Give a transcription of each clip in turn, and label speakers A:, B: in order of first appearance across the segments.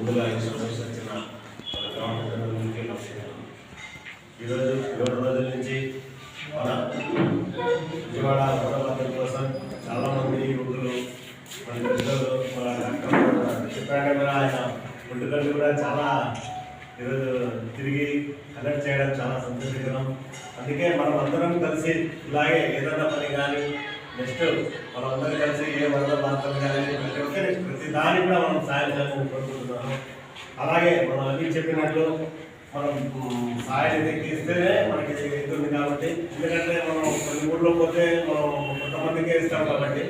A: ముందుగా ఈ వచ్చిన మన గ్రామ ప్రజలందరికీ ఈరోజు ఏడు రోజుల నుంచి మన విజయవాడ వరదల కోసం చాలామంది యువకులు మన పిల్లలు మన డాక్టర్ కూడా ఆయన ఒడ్డుగల్లు కూడా చాలా ఈరోజు తిరిగి కలెక్ట్ చేయడం చాలా సంతోషకరం. అందుకే మనం అందరం కలిసి ఇలాగే ఏదైనా పని కానీ నెక్స్ట్ మనం అందరం కలిసి ఏ వరద ప్రాంతం కానీ దానికి కూడా మనం సాయం చేయాలని కోరుకుంటున్నాము. అలాగే మనం అన్ని చెప్పినట్లు మనం సాయం నిధికి మనకి ఎదురుంది కాబట్టి. ఎందుకంటే మనం కొన్ని ఊళ్ళో పోతే మనం కొంతమందికే ఇస్తాం కాబట్టి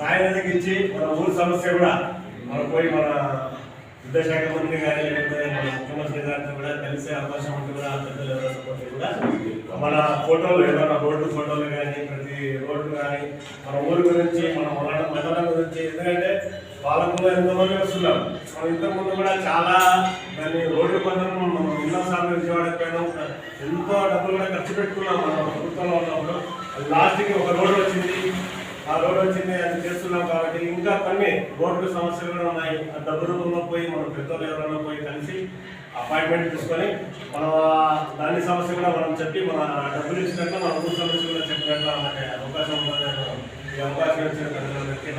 A: సాయం ఎదిగించి మన ఊరి సమస్య కూడా మనం పోయి మన విద్యాశాఖ మంత్రి కానీ లేకపోతే మన ముఖ్యమంత్రి గారితో కూడా కలిసే అవకాశం ఉంటుంది కూడా పెద్దలు కూడా మన ఫోటోలు ఏదైనా రోడ్డు ఫోటోలు కానీ ప్రతి రోడ్డు కానీ మన ఊరి గురించి మన మండలం గురించి. ఎందుకంటే వాళ్ళకు ఎంతమంది వస్తున్నారు? మనం ఇంతకుముందు కూడా చాలా దాన్ని రోడ్డు పనులు మనం ఎన్నోసార్లు విజయవాడకి పోయినాం. ఎంతో డబ్బులు కూడా ఖర్చు పెట్టుకున్నాం మనం ప్రభుత్వంలో ఉన్నప్పుడు. అది లాస్ట్కి ఒక రోడ్డు వచ్చింది. ఆ రోడ్ వచ్చింది అది చేస్తున్నాం కాబట్టి ఇంకా కొన్ని రోడ్లు సమస్యలు కూడా ఉన్నాయి. ఆ డబ్బు రూపంలో పోయి మనం పెద్దలు ఎవరైనా పోయి కలిసి అపాయింట్మెంట్ తీసుకొని మనం దాని సమస్య కూడా మనం చెప్పి మన డబ్బులు ఇచ్చినట్లు మన ఊరు సమస్య కూడా చెప్పినట్లు మనకి అవకాశం ఉందని ఈ అవకాశం ఇచ్చిన ప్రజలందరికీ